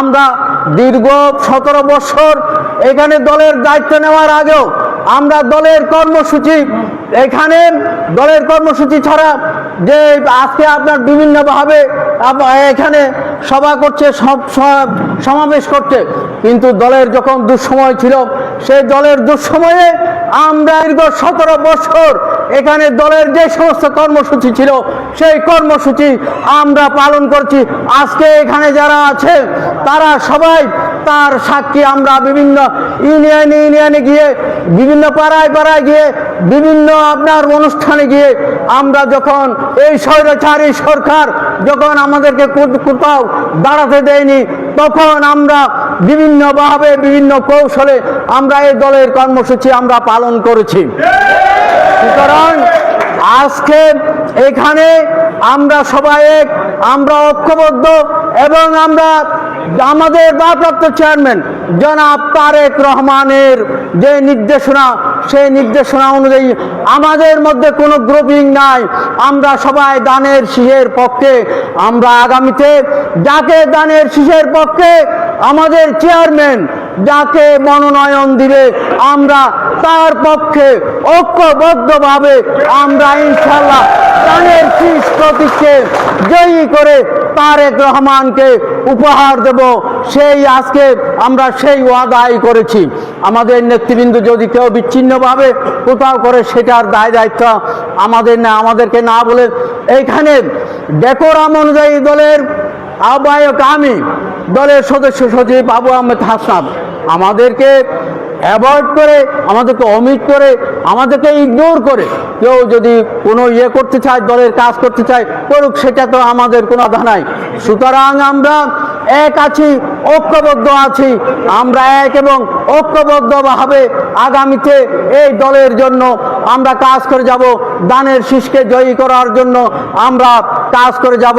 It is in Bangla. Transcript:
আমরা দীর্ঘ সতেরো বছর এখানে দলের দায়িত্ব নেওয়ার আগেও আমরা দলের কর্মসূচি এখানে দলের কর্মসূচি ছাড়া যে আজকে আপনার বিভিন্নভাবে এখানে সভা করছে, সব সমাবেশ করছে, কিন্তু দলের যখন দুঃসময় ছিল, সেই দলের দুঃসময়ে আমরা দীর্ঘ সতেরো বছর এখানে দলের যে সমস্ত কর্মসূচি ছিল, সেই কর্মসূচি আমরা পালন করছি। আজকে এখানে যারা আছে তারা সবাই তার সাক্ষী আমরা বিভিন্ন ইউনিয়নে ইউনিয়নে গিয়ে, বিভিন্ন পাড়ায় পাড়ায় গিয়ে, বিভিন্ন আপনার অনুষ্ঠানে গিয়ে আমরা যখন এই স্বৈরাচারী সরকার যখন আমাদেরকে কোথাও দাঁড়াতে দেয়নি, তখন আমরা বিভিন্নভাবে, বিভিন্ন কৌশলে আমরা এই দলের কর্মসূচি আমরা পালন করেছি। সুতরাং আজকে এখানে আমরা সবাই এক, আমরা ঐক্যবদ্ধ এবং আমরা আমাদের ভারপ্রাপ্ত চেয়ারম্যান জনাব তারেক রহমানের যে নির্দেশনা, সেই নির্দেশনা অনুযায়ী আমাদের মধ্যে কোনো গ্রুপিং নাই। আমরা সবাই দানের শিশের পক্ষে। আমরা আগামীতে যাকে দানের শিশের পক্ষে আমাদের চেয়ারম্যান যাকে মনোনয়ন দিবে আমরা তার পক্ষে ঐক্যবদ্ধভাবে আমরা ইনশাল্লাহ দানের শীষ প্রতীককে জয়ী করে তারেক রহমানকে উপহার দেব। সেই আজকে আমরা সেই ওয়াদাই করেছি। আমাদের নেতৃবৃন্দ যদি কেউ বিচ্ছিন্নভাবে কোথাও করে সেটার দায় দায়িত্ব আমাদের না, আমাদেরকে না বলে এইখানে ডেকোরাম অনুযায়ী দলের আহ্বায়ক আমি, দলের সদস্য সচিব আবু আহমেদ হাসান। আমাদেরকে অ্যাভয়েড করে, আমাদেরকে অমিট করে, আমাদেরকে ইগনোর করে। কেউ যদি কোনো ইয়ে করতে চায়, দলের কাজ করতে চায়, করুক, সেটা তো আমাদের কোনো বাধা নাই। সুতরাং আমরা এক আছি, ঐক্যবদ্ধ আছি। আমরা এক এবং ঐক্যবদ্ধভাবে আগামীতে এই দলের জন্য আমরা কাজ করে যাব। দানের শীষকে জয়ী করার জন্য আমরা কাজ করে যাব।